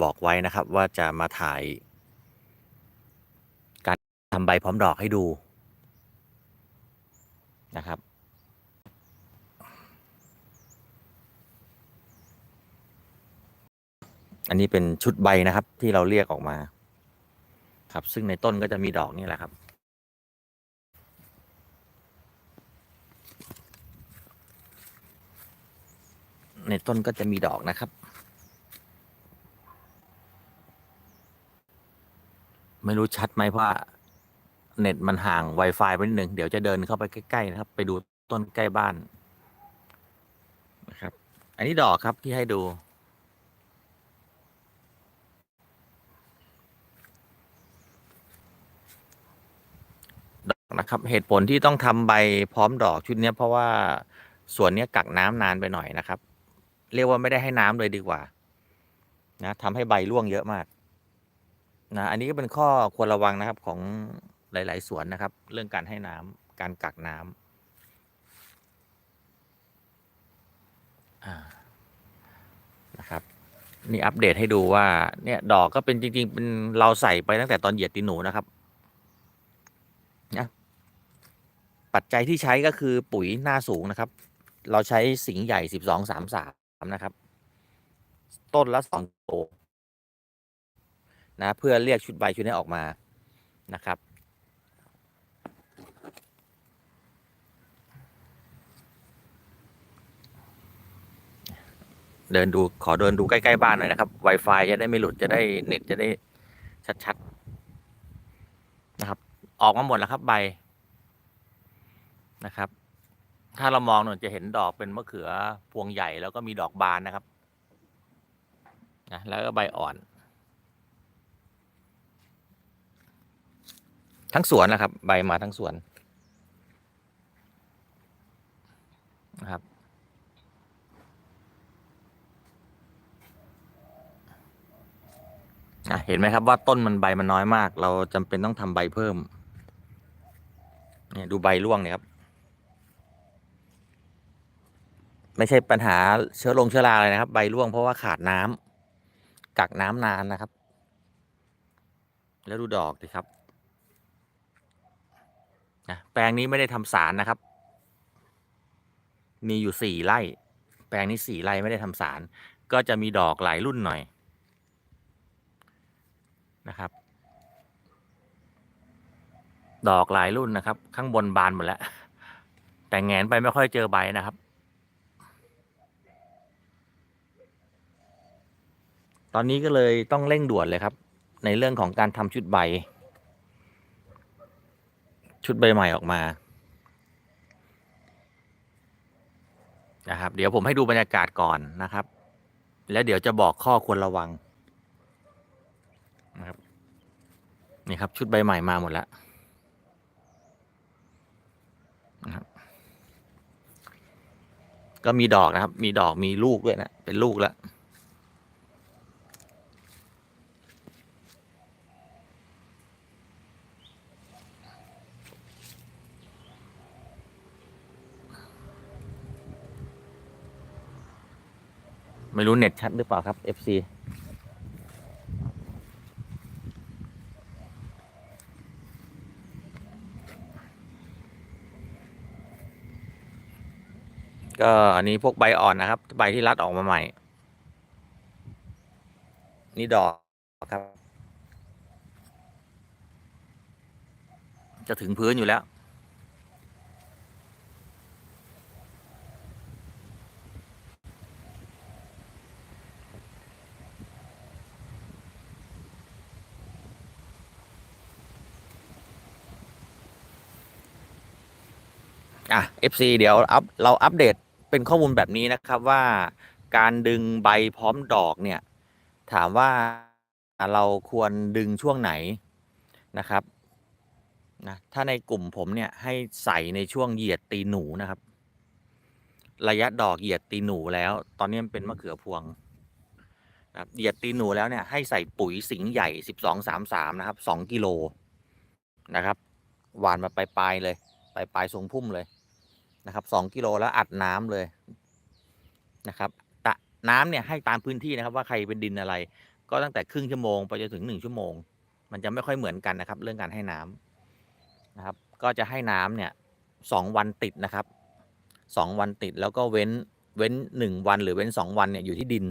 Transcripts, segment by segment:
บอกไว้นะครับว่าจะมาถ่าย การทำใบพร้อมดอกให้ดูนะครับ อันนี้เป็นชุดใบนะครับที่เราเรียกออกมา ครับ ซึ่งในต้นก็จะมีดอกนี่แหละครับในต้นก็จะมีดอกนะครับ ไม่รู้ชัดไหมเพราะเน็ตมันห่าง Wi-Fi ไปนิดหนึ่งเดี๋ยวจะเดินเข้าไปใกล้ๆนะครับ ไปดูต้นใกล้บ้านนะครับ อันนี้ดอกครับที่ให้ดู ดอกนะครับ เหตุผลที่ต้องทำใบพร้อมดอกชุดนี้เพราะว่าสวนนี้กักน้ำนานไปหน่อยนะครับ เรียกว่าไม่ได้ให้น้ำเลยดีกว่า นะทำให้ใบร่วงเยอะมาก นะอันนี้ก็เป็นข้อควรระวังนะครับของหลาย ๆ สวนนะครับ เรื่องการให้น้ำการกักน้ำนะครับนี่อัปเดตให้ดูว่าเนี่ยดอกก็เป็นจริง ๆ เป็นเราใส่ไปตั้งแต่ตอนเหยียดตีนหนูนะครับนะปัจจัยที่ใช้ก็คือปุ๋ยหน้าสูงนะครับ เราใช้สิงใหญ่สิบสองสามสามนะครับ ต้นละสองโต นะเพื่อเรียกชุดใบชุดนี้ออกมานะครับ เดินดูขอเดินดูใกล้ๆบ้านหน่อยนะครับ Wi-Fi จะได้ไม่หลุดจะได้เน็ตจะได้ชัดๆนะครับ ออกมาหมดแล้วครับใบนะครับ ถ้าเรามองเนี่ยจะเห็นดอกเป็นมะเขือพวงใหญ่แล้วก็มีดอกบานนะครับนะแล้วก็ใบอ่อน ทั้งสวนนะครับ ใบมาทั้งสวนนะครับ เห็นไหมครับว่าต้นมันใบมันน้อยมาก เราจำเป็นต้องทำใบเพิ่มเนี่ยดูใบร่วงเนี่ยครับ ไม่ใช่ปัญหาเชื้อลงเชื้อราอะไรนะครับ ใบร่วงเพราะว่าขาดน้ำกักน้ำนานนะครับ แล้วดูดอกดิครับ นะแปลงนี้ไม่ได้ทำสารนะครับ มีอยู่สี่ไร่ แปลงนี้สี่ไร่ไม่ได้ทำสาร ก็จะมีดอกหลายรุ่นหน่อยนะครับ ดอกหลายรุ่นนะครับ ข้างบนบานหมดแล้ว แต่แงนไปไม่ค่อยเจอใบนะครับ ตอนนี้ก็เลยต้องเร่งด่วนเลยครับ ในเรื่องของการทำชุดใบ ชุดใบใหม่ออกมานะครับ เดี๋ยวผมให้ดูบรรยากาศก่อนนะครับ แล้วเดี๋ยวจะบอกข้อควรระวังนะครับนี่ครับ ชุดใบใหม่มาหมดแล้วนะครับ ก็มีดอกนะครับ มีดอกมีลูกด้วยนะเป็นลูกแล้ว ไม่รู้เน็ตชัดหรือเปล่าครับ FC ก็อันนี้พวกใบอ่อนนะครับ ใบที่รัดออกมาใหม่ นี่ดอกครับ จะถึงพื้นอยู่แล้ว อะ FC เดี๋ยวอัพเราอัปเดตเป็นข้อมูลแบบนี้นะครับว่าการดึงใบพร้อมดอกเนี่ย ถามว่าเราควรดึงช่วงไหนนะครับนะถ้าในกลุ่มผมเนี่ยให้ใส่ในช่วงเหยียดตีหนูนะครับ ระยะดอกเหยียดตีหนูแล้ว ตอนนี้มันเป็นมะเขือพวงนะครับเหยียดตีหนูแล้วเนี่ยให้ใส่ปุ๋ยสิงใหญ่สิบสองสามสามนะครับสองกิโลนะครับหวานมาปลายๆเลยปลายปลายๆทรงพุ่มเลย นะครับสองกิโลแล้วอัดน้ำเลยนะครับตะน้ำเนี่ยให้ตามพื้นที่นะครับ ว่าใครเป็นดินอะไร ก็ตั้งแต่ครึ่งชั่วโมงไปจนถึงหนึ่งชั่วโมง มันจะไม่ค่อยเหมือนกันนะครับ เรื่องการให้น้ำนะครับ ก็จะให้น้ำเนี่ยสองวันติดนะครับสองวันติดแล้วก็เว้นเว้นหนึ่งวันหรือเว้นสองวันเนี่ยอยู่ที่ดิน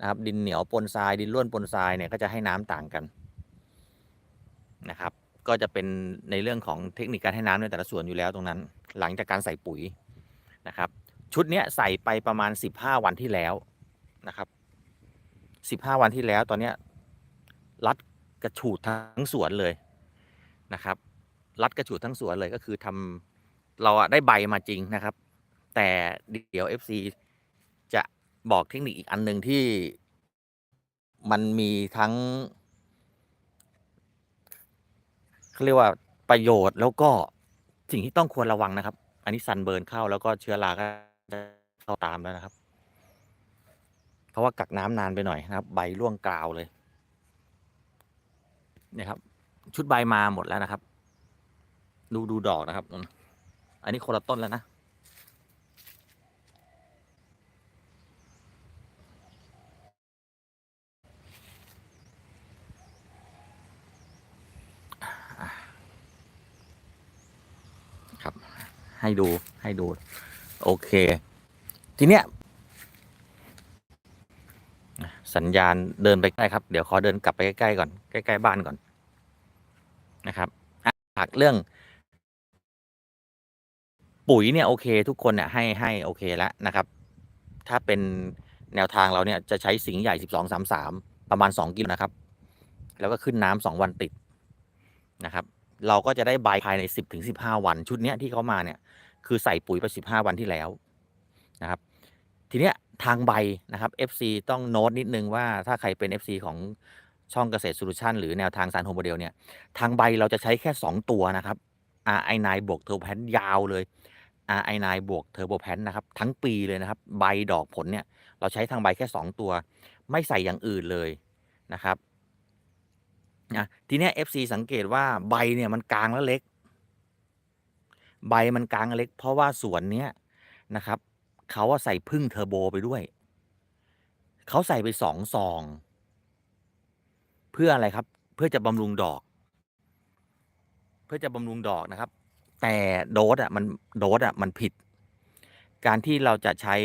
นะครับ ดินเหนียวปนทรายดินร่วนปนทรายเนี่ยก็จะให้น้ำต่างกันนะครับ ก็จะเป็นในเรื่องของเทคนิคการให้น้ำในแต่ละส่วนอยู่แล้วตรงนั้น หลังจากการใส่ปุ๋ยนะครับ ชุดเนี้ยใส่ไปประมาณสิบห้าวันที่แล้วนะครับสิบห้าวันที่แล้วตอนเนี้ยรัดกระฉูดทั้งสวนเลยนะครับ รัดกระฉูดทั้งสวนเลยก็คือทำเราได้ใบมาจริงนะครับ แต่เดี๋ยว FC จะบอกเทคนิคอีกอันหนึ่งที่มันมีทั้ง เขาเรียกว่าประโยชน์แล้วก็สิ่งที่ต้องควรระวังนะครับ อันนี้ซันเบิร์นเข้าแล้วก็เชื้อราก็จะเข้าตามแล้วนะครับ เพราะว่ากักน้ำนานไปหน่อยนะครับ ใบร่วงกราวเลยเนี่ยครับ ชุดใบมาหมดแล้วนะครับ ดูดูดอกนะครับ อันนี้คนละต้นแล้วนะ ครับ ให้ดูให้ดู โอเค ทีเนี้ย สัญญาณเดินไปใกล้ครับ เดี๋ยวขอเดินกลับไปใกล้ๆก่อนใกล้ๆบ้านก่อนนะครับอะฝากเรื่อง ปุ๋ยเนี่ยโอเค ทุกคนเนี่ยให้ให้โอเคแล้วนะครับ ถ้าเป็นแนวทางเราเนี่ยจะใช้สิงใหญ่สิบสองสามสามประมาณสองกิโลนะครับ แล้วก็ขึ้นน้ำสองวันติดนะครับ เราก็จะได้ใบภายในสิบถึงสิบห้าวัน ชุดเนี้ยที่เขามาเนี่ยคือใส่ปุ๋ยไปสิบห้าวันที่แล้วนะครับ ทีเนี้ยทางใบนะครับ FC ต้องโน้ตนิดนึงว่าถ้าใครเป็น FC ของช่องเกษตรโซลูชันหรือแนวทางสารโฮมโมเดลเนี่ยทางใบเราจะใช้แค่ 2 ตัวนะครับ RI9 บวกเทอร์โบแพนยาวเลย RI9 บวกเทอร์โบแพนนะครับทั้งปีเลยนะครับ ใบดอกผลเนี่ยเราใช้ทางใบแค่ 2 ตัว ไม่ใส่อย่างอื่นเลยนะครับ นะทีเนี้ย FC สังเกตว่าใบเนี่ยมันกลางแล้วเล็ก ใบมันกลางเล็ก เพราะว่าสวนเนี้ยนะครับเขาว่าใส่พึ่งเทอร์โบไปด้วย เขาใส่ไปสองซอง เพื่ออะไรครับ เพื่อจะบำรุงดอก เพื่อจะบำรุงดอกนะครับ แต่โดสอะมันโดสอะมันผิด การที่เราจะใช้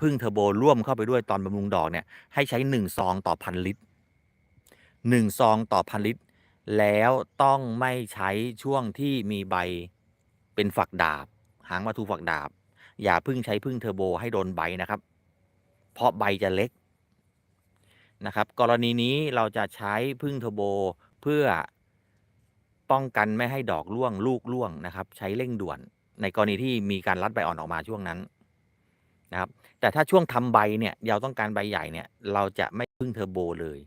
พึ่งเทอร์โบร่วมเข้าไปด้วยตอนบำรุงดอกเนี่ย ให้ใช้หนึ่งซองต่อพันลิตร หนึ่งซองต่อพันลิตร แล้วต้องไม่ใช้ช่วงที่มีใบเป็นฝักดาบ หางมาทูฝักดาบ อย่าพึ่งใช้พึ่งเทอร์โบให้โดนใบนะครับ เพราะใบจะเล็กนะครับ กรณีนี้เราจะใช้พึ่งเทอร์โบเพื่อป้องกันไม่ให้ดอกร่วงลูกร่วงนะครับ ใช้เร่งด่วน ในกรณีที่มีการรัดใบอ่อนออกมาช่วงนั้นนะครับ แต่ถ้าช่วงทำใบเนี่ยเราต้องการใบใหญ่เนี่ย เราจะไม่พึ่งเทอร์โบเลย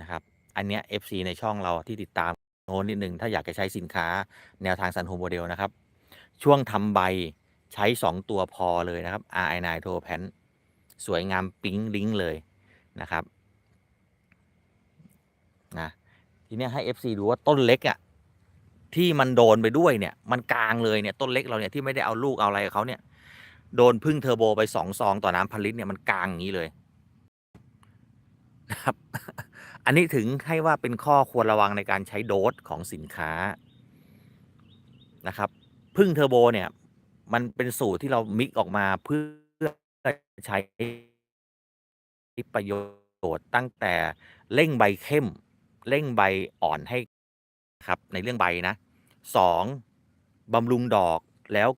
นะครับ อันเนี้ย FC ในช่องเราที่ติดตามโน้นนิดหนึ่งถ้าอยากจะใช้สินค้าแนวทางซันโฮโมเดลนะครับ ช่วงทำใบใช้ 2 ตัวพอเลยนะครับ RI9 t o p a n สวยงามปิ๊งลิงก์เลยนะครับนะทีเนี้ยให้ FC ดูว่าต้นเล็กอะ่ะที่มันโดนไปด้วยเนี่ย มันกลางเลยเนี่ยต้นเล็กเราเนี่ยที่ไม่ได้เอาลูกเอาอะไรกับเขาเนี่ย โดนพึ่งเทอร์โบไปสองซองต่อน้ำพันลิตรเนี่ยมันกลางอย่างนี้เลยนะครับ อันนี้ถึงให้ว่าเป็นข้อควรระวังในการใช้โดสของสินค้านะครับพึ่งเทอร์โบเนี่ย มันเป็นสูตรที่เรามิกออกมาเพื่อใช้ประโยชน์ตั้งแต่เร่งใบเข้ม เร่งใบอ่อนให้ครับ ในเรื่องใบนะสองบำรุงดอกแล้ว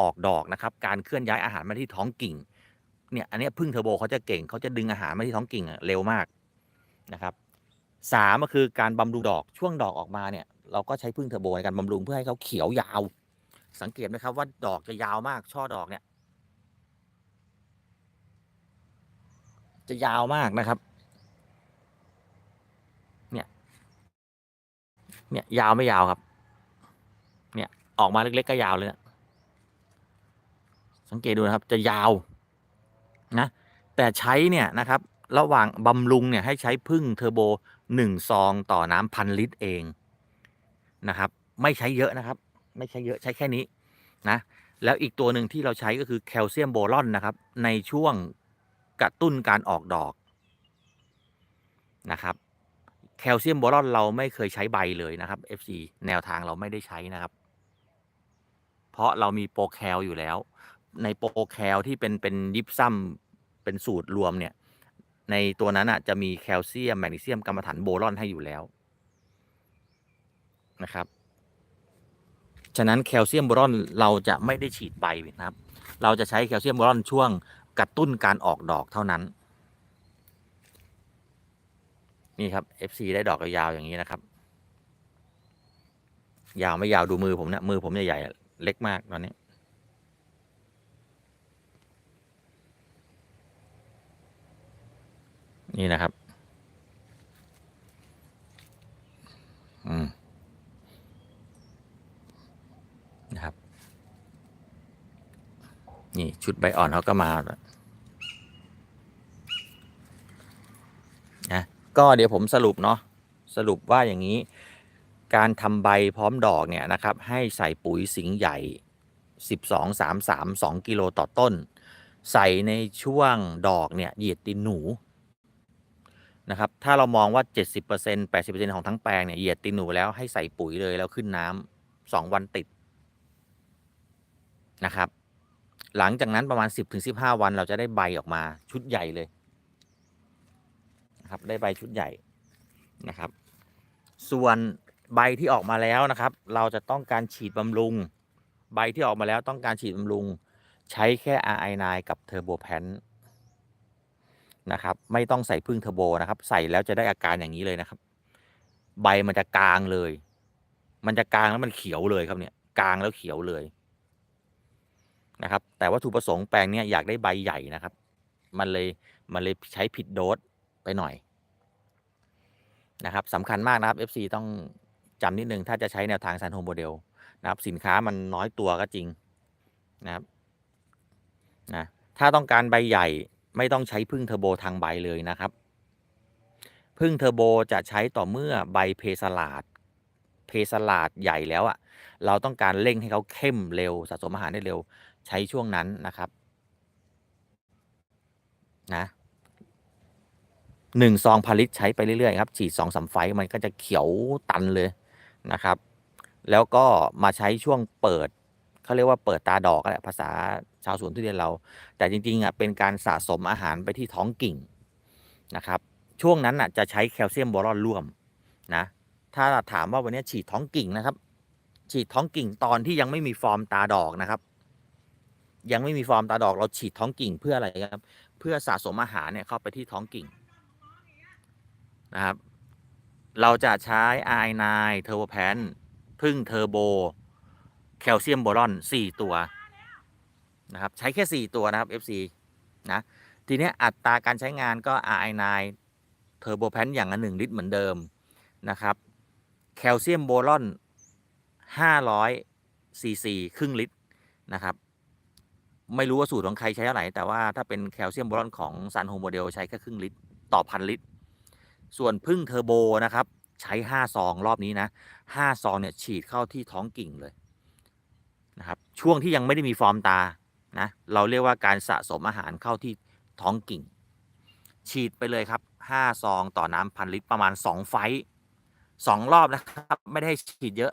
ออกดอกนะครับ การเคลื่อนย้ายอาหารมาที่ท้องกิ่ง เนี่ย อันนี้พึ่งเทอร์โบเขาจะเก่งเขาจะดึงอาหารมาที่ท้องกิ่งอะเร็วมาก นะครับสามก็คือการบำรุงดอกช่วงดอกออกมาเนี่ยเราก็ใช้พึ่งเทอร์โบในการบำรุงเพื่อให้เขาเขียวยาว สังเกตไหมครับว่าดอกจะยาวมากช่อดอกเนี่ย จะยาวมากนะครับ เนี่ยเนี่ยยาวไม่ยาวครับ เนี่ยออกมาเล็กๆก็ยาวเลยนะสังเกตดูนะครับจะยาวนะแต่ใช้เนี่ยนะครับ ระหว่างบำรุงเนี่ยให้ใช้พึ่งเทอร์โบหนึ่งซองต่อน้ำพันลิตรเองนะครับ ไม่ใช้เยอะนะครับ ไม่ใช้เยอะใช้แค่นี้นะแล้วอีกตัวหนึ่งที่เราใช้ก็คือแคลเซียมโบรอนนะครับ ในช่วงกระตุ้นการออกดอกนะครับแคลเซียมโบรอนเราไม่เคยใช้ใบเลยนะครับ FC แนวทางเราไม่ได้ใช้นะครับ เพราะเรามีโปรแคลอยู่แล้ว ในโปรแคลที่เป็นเป็นยิปซัมเป็นสูตรรวมเนี่ย ในตัวนั้นอะจะมีแคลเซียมแมกนีเซียมกรรมฐานโบรอนให้อยู่แล้วนะครับ ฉะนั้นแคลเซียมโบรอนเราจะไม่ได้ฉีดใบนะครับ เราจะใช้แคลเซียมโบรอนช่วงกระตุ้นการออกดอกเท่านั้น นี่ครับ FC ได้ดอกยาวๆอย่างนี้นะครับ ยาวไม่ยาวดูมือผมเนะมือผมใหญ่ๆเล็กมากตอนนี้ นี่นะครับ อืม นะครับ นี่ชุดใบอ่อนเขาก็มาแล้วนะก็เดี๋ยวผมสรุปเนาะสรุปว่าอย่างนี้ การทำใบพร้อมดอกเนี่ยนะครับ ให้ใส่ปุ๋ยสิงใหญ่ 12 3 3 2 กิโลต่อต้น ใส่ในช่วงดอกเนี่ยเหยียดตินหนู นะครับ ถ้าเรามองว่า 70% 80%ของทั้งแปลงเนี่ยเหยียดตินหนูแล้วให้ใส่ปุ๋ยเลยแล้วขึ้นน้ำสองวันติดนะครับ หลังจากนั้นประมาณ 10-15 วันเราจะได้ใบออกมาชุดใหญ่เลยนะครับ ได้ใบชุดใหญ่นะครับ ส่วนใบที่ออกมาแล้วนะครับ เราจะต้องการฉีดบำรุง ใบที่ออกมาแล้วต้องการฉีดบำรุง ใช้แค่ RI9 กับเทอร์โบแพน นะครับไม่ต้องใส่พึ่งเทอร์โบนะครับ ใส่แล้วจะได้อาการอย่างนี้เลยนะครับ ใบมันจะกลางเลย มันจะกลางแล้วมันเขียวเลยครับเนี่ยกลางแล้วเขียวเลยนะครับ แต่วัตถุประสงค์แปลงเนี้ยอยากได้ใบใหญ่นะครับ มันเลยมันเลยใช้ผิดโดสไปหน่อยนะครับสำคัญมากนะครับ FC ต้องจำนิดนึงถ้าจะใช้แนวทางซันโฮโมเดลนะครับ สินค้ามันน้อยตัวก็จริงนะครับนะถ้าต้องการใบใหญ่ ไม่ต้องใช้พึ่งเทอร์โบทางใบเลยนะครับ พึ่งเทอร์โบจะใช้ต่อเมื่อใบเพสลาดเพสลาดใหญ่แล้วอะ่ะ เราต้องการเร่งให้เขาเข้มเร็วสะสมอาหารได้เร็วใช้ช่วงนั้นนะครับ นะหนึ่งซองผลิตใช้ไปเรื่อยๆครับฉีดสองสาไฟมันก็จะเขียวตันเลยนะครับ แล้วก็มาใช้ช่วงเปิด เขาเรียกว่าเปิดตาดอกแหละภาษาชาวสวนทุเรียนเรา แต่จริงๆอะเป็นการสะสมอาหารไปที่ท้องกิ่งนะครับ ช่วงนั้นอะจะใช้แคลเซียมบอรอนร่วมนะถ้าถามว่าวันนี้ฉีดท้องกิ่งนะครับ ฉีดท้องกิ่งตอนที่ยังไม่มีฟอร์มตาดอกนะครับ ยังไม่มีฟอร์มตาดอกเราฉีดท้องกิ่งเพื่ออะไรครับ เพื่อสะสมอาหารเนี่ยเข้าไปที่ท้องกิ่งนะครับ เราจะใช้ i9 เทอร์โบแพนพึ่งเทอร์โบ แคลเซียมโบรอน 4 ตัวนะครับใช้แค่ 4 ตัวนะครับ FC นะทีนี้อัตราการใช้งานก็ i9 เทอร์โบแพนอย่างละ1ลิตรเหมือนเดิมนะครับแคลเซียมโบรอน 500ซีซีครึ่งลิตรนะครับไม่รู้ว่าสูตรของใครใช้เท่าไหร่แต่ว่าถ้าเป็นแคลเซียมโบรอนของซันโฮโมเดลใช้แค่ครึ่งลิตรต่อพันลิตร ส่วนพึ่งเทอร์โบนะครับใช้ 5 ซองรอบนี้นะ 5 ซองเนี่ยฉีดเข้าที่ท้องกิ่งเลย นะครับช่วงที่ยังไม่ได้มีฟอร์มตานะเราเรียกว่าการสะสมอาหารเข้าที่ท้องกิ่ง ฉีดไปเลยครับ5ซองต่อน้ำพันลิตรประมาณ 2 ไฟต์สองรอบนะครับ ไม่ได้ฉีดเยอะ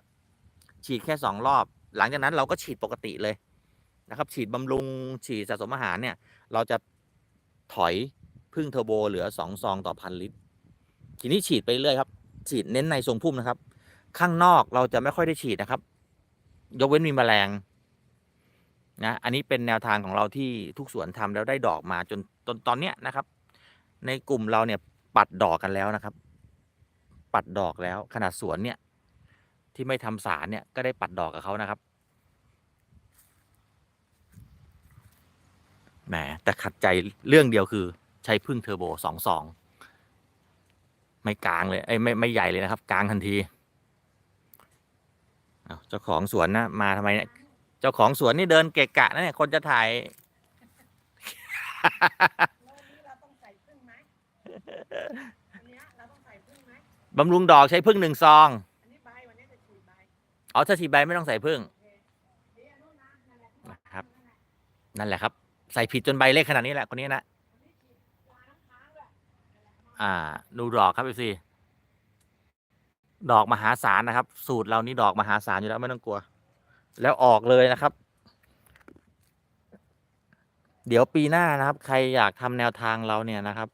ฉีดแค่ 2 รอบ หลังจากนั้นเราก็ฉีดปกติเลยนะครับ ฉีดบำรุงฉีดสะสมอาหารเนี่ย เราจะถอยพึ่งเทอร์โบเหลือ 2 ซองต่อพันลิตร ทีนี้ฉีดไปเรื่อยครับ ฉีดเน้นในทรงพุ่มนะครับ ข้างนอกเราจะไม่ค่อยได้ฉีดนะครับ ยกเว้นมีแมลงนะอันนี้เป็นแนวทางของเราที่ทุกสวนทำแล้วได้ดอกมาจนตอนตอนเนี้ยนะครับ ในกลุ่มเราเนี่ยปัดดอกกันแล้วนะครับ ปัดดอกแล้วขนาดสวนเนี่ย ที่ไม่ทำสารเนี่ยก็ได้ปัดดอกกับเขานะครับแหมแต่ขัดใจเรื่องเดียวคือใช้พึ่งเทอร์โบสองสองไม่กลางเลยไอ้ไม่ไม่ใหญ่เลยนะครับ กลางทันที อ้าวเจ้าของสวนนะมาทำไมเนี่ยเจ้าของสวนนี่เดินเกะกะนะเนี่ยคนจะถ่ายแล้ววันนี้เราต้องใส่พึ่งไหมอันเนี้ยเราต้องใส่พึ่งไหมบำรุงดอกใช้พึ่งหนึ่งซองอันนี้ใบวันนี้จะฉีดใบอ๋อถ้าฉีดใบไม่ต้องใส่พึ่งเดี๋ยวอันนู้นนะนั่นแหละนะครับ นั่นแหละครับ ใส่ผิดจนใบเล็กขนาดนี้แหละคนนี้นะอันนี้ฉีดปลาน้ำค้างด้วยอ่า ดูดอกครับพี่ซี ดอกมหาศาลนะครับ สูตรเรานี่ดอกมหาศาลอยู่แล้วไม่ต้องกลัว แล้วออกเลยนะครับ เดี๋ยวปีหน้านะครับ ใครอยากทำแนวทางเราเนี่ยนะครับ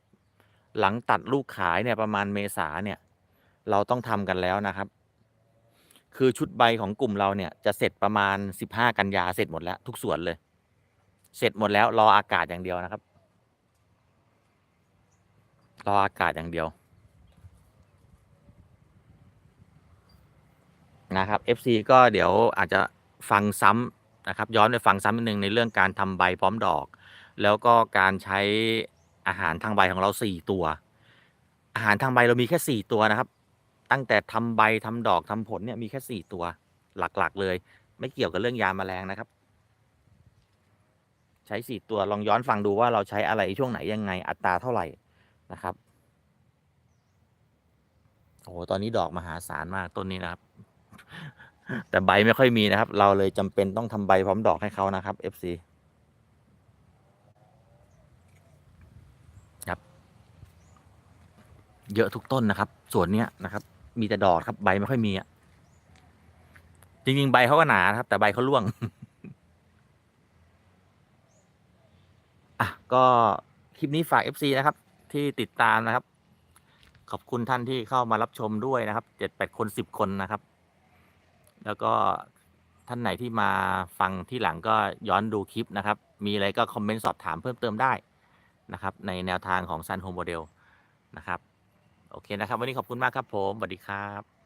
หลังตัดลูกขายเนี่ยประมาณเมษาเนี่ย เราต้องทำกันแล้วนะครับ คือชุดใบของกลุ่มเราเนี่ย จะเสร็จประมาณสิบห้ากันยาเสร็จหมดแล้วทุกส่วนเลย เสร็จหมดแล้วรออากาศอย่างเดียวนะครับ รออากาศอย่างเดียว นะครับ FC ก็เดี๋ยวอาจจะฟังซ้ำนะครับ ย้อนไปฟังซ้ำนิดนึงในเรื่องการทำใบพร้อมดอก แล้วก็การใช้อาหารทางใบของเราสี่ตัว อาหารทางใบเรามีแค่สี่ตัวนะครับ ตั้งแต่ทำใบทำดอกทำผลเนี่ยมีแค่สี่ตัวหลักๆ เลย ไม่เกี่ยวกับเรื่องยาแมลงนะครับ ใช้สี่ตัวลองย้อนฟังดูว่าเราใช้อะไรช่วงไหนยังไงอัตราเท่าไหร่นะครับโอ้โหตอนนี้ดอกมหาศาลมากต้นนี้นะครับ แต่ใบไม่ค่อยมีนะครับ เราเลยจำเป็นต้องทำใบพร้อมดอกให้เขานะครับ FC ครับ เยอะทุกต้นนะครับส่วนเนี้ยนะครับ มีแต่ดอกครับใบไม่ค่อยมีอะจริงๆใบเขาก็หนานครับ แต่ใบเขาร่วงอะก็คลิปนี้ฝาก FC นะครับ ที่ติดตามนะครับ ขอบคุณท่านที่เข้ามารับชมด้วยนะครับเจ็ดแปดคนสิบคนนะครับ แล้วก็ท่านไหนที่มาฟังที่หลังก็ย้อนดูคลิปนะครับ มีอะไรก็คอมเมนต์สอบถามเพิ่มเติมได้นะครับ ในแนวทางของซันโฮมโมเดลนะครับ โอเคนะครับ วันนี้ขอบคุณมากครับผมสวัสดีครับ